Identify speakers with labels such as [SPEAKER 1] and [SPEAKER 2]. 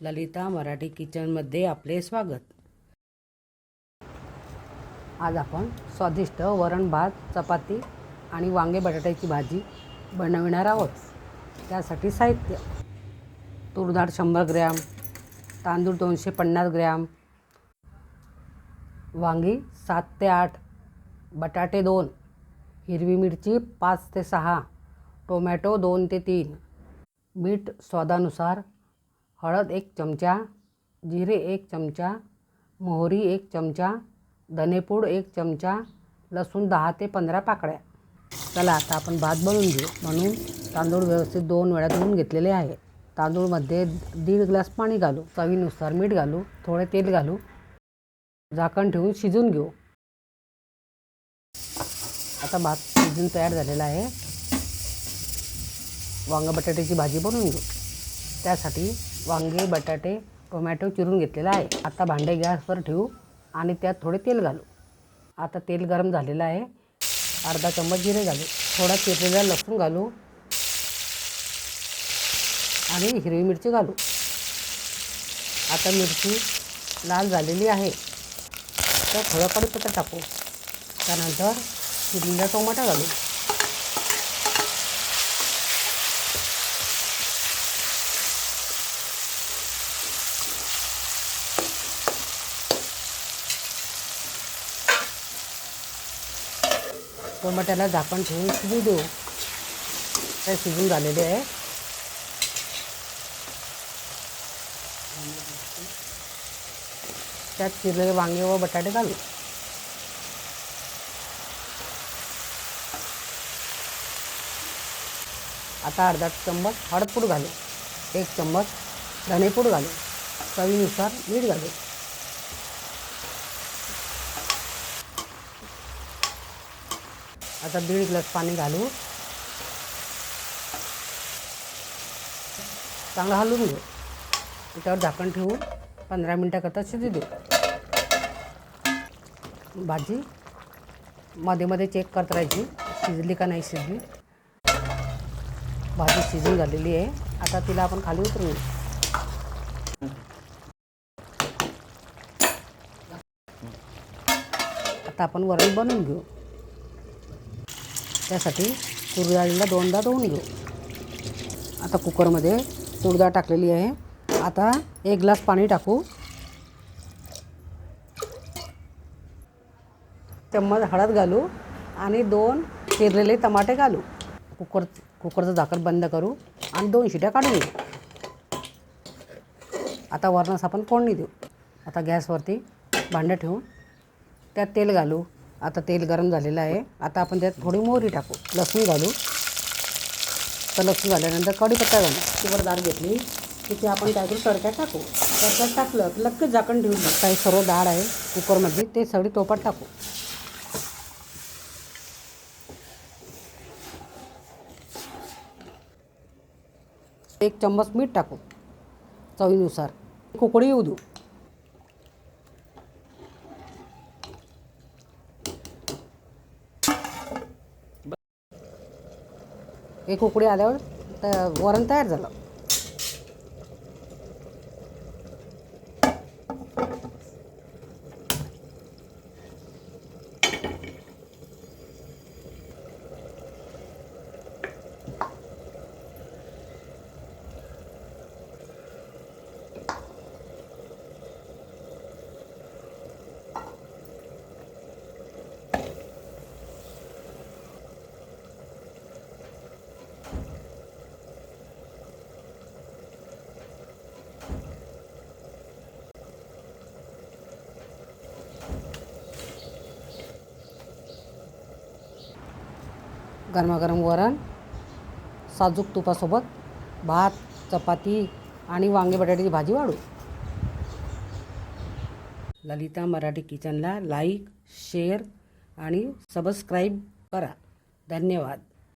[SPEAKER 1] ललिता मराठी किचनमध्ये आपले स्वागत. आज आपण स्वादिष्ट वरण भात चपाती आणि वांगे बटाट्याची भाजी बनविणार आहोत. त्यासाठी साहित्य. तूर डाळ शंभर ग्रॅम तांदूळ दोनशे पन्नास ग्रॅम वांगी सात ते आठ बटाटे दोन हिरवी मिरची पाच ते सहा टोमॅटो दोन ते तीन. मीठ स्वादानुसार हळद एक चमचा जिरे एक चमचा मोहरी एक चमचा धनेपूड एक चमचा लसूण दहा ते पंधरा पाकळ्या. चला आता आपण भात बनवून घेऊ. म्हणून तांदूळ व्यवस्थित दोन वेळा धुवून घेतलेले आहे. तांदूळमध्ये दीड ग्लास पाणी घालू चवीनुसार मीठ घालू थोडे तेल घालू. झाकण ठेवून शिजून घेऊ. आता भात शिजून तयार झालेला आहे. वांगा बटाट्याची भाजी बनवून घेऊ. त्यासाठी वांगे बटाटे टोमॅटो चिरून घेतलेला आहे. आता भांडे गॅसवर ठेवू आणि त्यात थोडे तेल घालू. आता तेल गरम झालेलं आहे. अर्धा चम्मच जिरे घालू. थोडा चिरलेला लसूण घालू. आणि हिरवी मिरची घालू. आता मिरची लाल झालेली आहे. तर थोडं कढीपत्ता टाकू. त्यानंतर चिरलेला टोमॅटो घालू. टोमॅट्याला झाकण ठेवून शिजू देऊ. ते शिजून झालेले आहे. त्यात चिरलेले वांगे व बटाटे घालू. आता अर्धा चम्मच हळदपूड घालू. एक चम्मच धनेपूड घालू. चवीनुसार मीठ घालू. आता दीड ग्लास पाणी घालू. चांगलं हलवून घेऊ. त्याच्यावर झाकण ठेवून पंधरा मिनटाकरता शिजू देऊ. भाजी मध्ये मध्ये चेक करत राहायची. शिजली का नाही शिजली. भाजी शिजून झालेली आहे. आता तिला आपण खाली उतरू आता आपण वरण बनवून घेऊ. त्यासाठी तूर डाळीला दोनदा धुवून घेऊ. आता कुकरमध्ये तूर डाळ टाकलेली आहे. आता एक ग्लास पाणी टाकू. चम्मच हळद घालू आणि दोन चिरलेले टमाटे घालू. कुकर कुकरचं झाकण बंद करू आणि दोन शिट्या काढून घेऊ. आता वरणास आपण फोडणी देऊ. आता गॅसवरती भांडं ठेवून त्यात तेल घालू. आता तेल गरम झालेलं आहे. आता आपण त्यात थोडी मोहरी टाकू. लसूण घालू. तर लसूण झाल्यानंतर कढीपत्ता घालू. किंवा डाळ घेतली. की ते आपण काय करू? तडक्यात टाकू. तडक्यात टाकलं की लगेच झाकण ठेवून काही सर्व डाळ आहे कुकरमध्ये ते सगळी टोपात टाकू. एक चम्मच मीठ टाकू. चवीनुसार. कुकडी येऊ देऊ एक उकडी आल्यावर त वरण तयार झालं. गरमागरम वरण साजूक तुपासोबत भात चपाती आणि वांगे बटाट्याची भाजी वाढू. ललिता मराठी किचनला लाईक शेअर आणि सबस्क्राईब करा. धन्यवाद.